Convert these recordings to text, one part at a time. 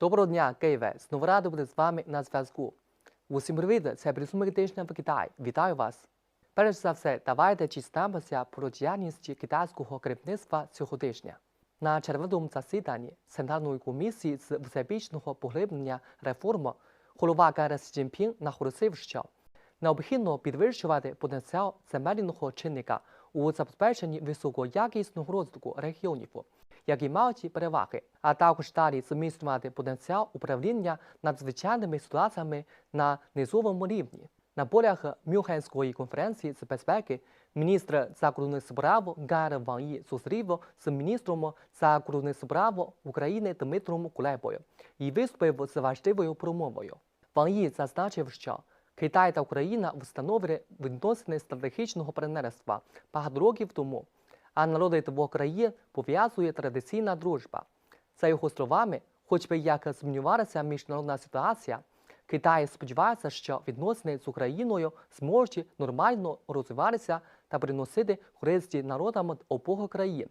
Доброго дня, Києве! Знову радий бути з вами на зв'язку. Усім привіт! Це присумик тижня в Китаї. Вітаю вас! Перш за все, давайте дізнаємося про діяльність китайського керівництва цього тижня. На черговому засіданні Центральної комісії з всебічного поглиблення реформ голова КРС Цзіньпін наголосив, що необхідно підвищувати потенціал земельного чинника у забезпеченні високоякісного розвитку регіонів, які мають переваги, а також далі зміцнювати потенціал управління надзвичайними ситуаціями на низовому рівні. На полях Мюнхенської конференції з безпеки міністр закордонних справ Гар Ван Ї зустрів з міністром закордонних справ України Дмитром Кулебою і виступив з важливою промовою. Ван Ї зазначив, що Китай та Україна встановили відносини стратегічного партнерства багато років тому, а народи двох країн пов'язує традиційна дружба. За його словами, хоч би як змінювалася міжнародна ситуація, Китай сподівається, що відносини з Україною зможуть нормально розвиватися та приносити користь народам обох країн.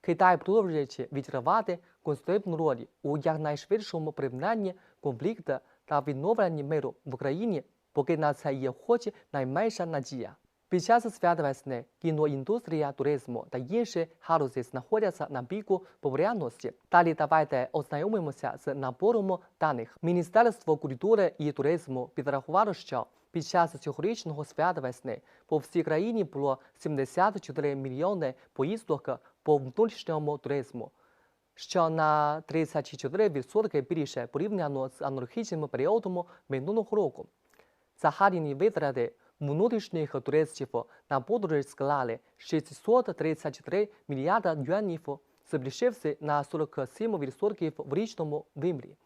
Китай продовжує відігравати конструктивну роль у якнайшвидшому припиненні конфлікту та відновленні миру в Україні, поки на це є хоч найменша надія. Під час свят весни кіноіндустрія, туризму та інші галузі знаходяться на піку популярності. Далі давайте ознайомимося з набором даних. Міністерство культури і туризму підрахувало, що під час цьогорічного свята весни по всій країні було 74 мільйони поїздок по внутрішньому туризму, що на 34% більше порівняно з аналогічним періодом минулого року. Загальні витрати внутрішніх туристів на подорож склали 634 мільярда юанів, збільшився на 47% в річному вимірі.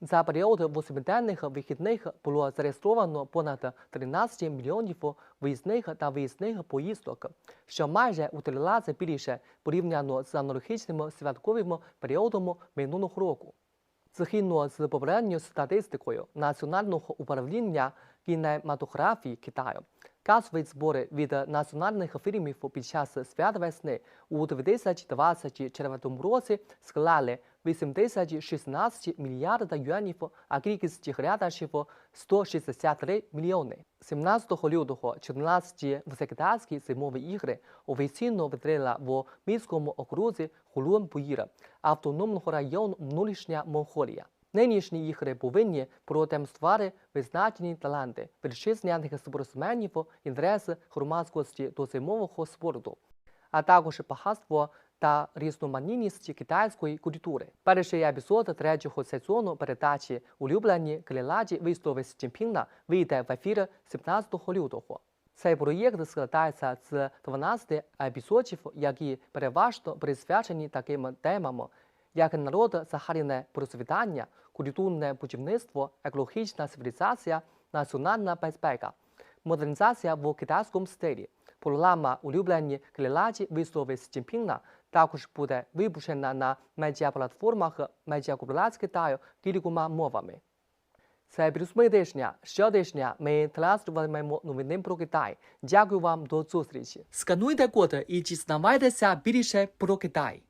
За період восьмиденних вихідних було зареєстровано понад 13 мільйонів виїзних та виїзних поїздок, що майже у три рази більше порівняно з аналогічним святковим періодом минулого року. Згідно з попередньою статистикою Національного управління кінематографії Китаю, касові збори від національних фільмів під час свят весни у 2024 році склали 8016 мільярда юанів, а кількість глядачів 163 мільйони. 17 лютого 14 всекитайські зимові ігри офіційно відкрила в міському окрузі Хулун-Буїра автономного району внутрішня Монголія. Нинішні ігри повинні продемонструвати визначені таланти вітчизняних спортсменів, інтерес громадськості до зимового спорту, а також багатство та різноманітність китайської культури. Перший епізод третього сезону передачі улюблені клеладі вистави Сі Цзіньпіна вийде в ефір 17 лютого. Цей проєкт складається з 12 епізодів, які переважно присвячені таким темам, як народ загальне процвітання, культурне будівництво, екологічна цивілізація, національна безпека, модернізація в китайському стилі. Програма улюблені клеладі вистави Сі Цзіньпіна також буде випущена на медіаплатформах медіакомплекс Китаю кількома мовами. Це підсумки тижня. Щотижня ми транслюватимемо новини про Китай. Дякую вам до зустрічі. Скануйте код і дізнавайтеся більше про Китай.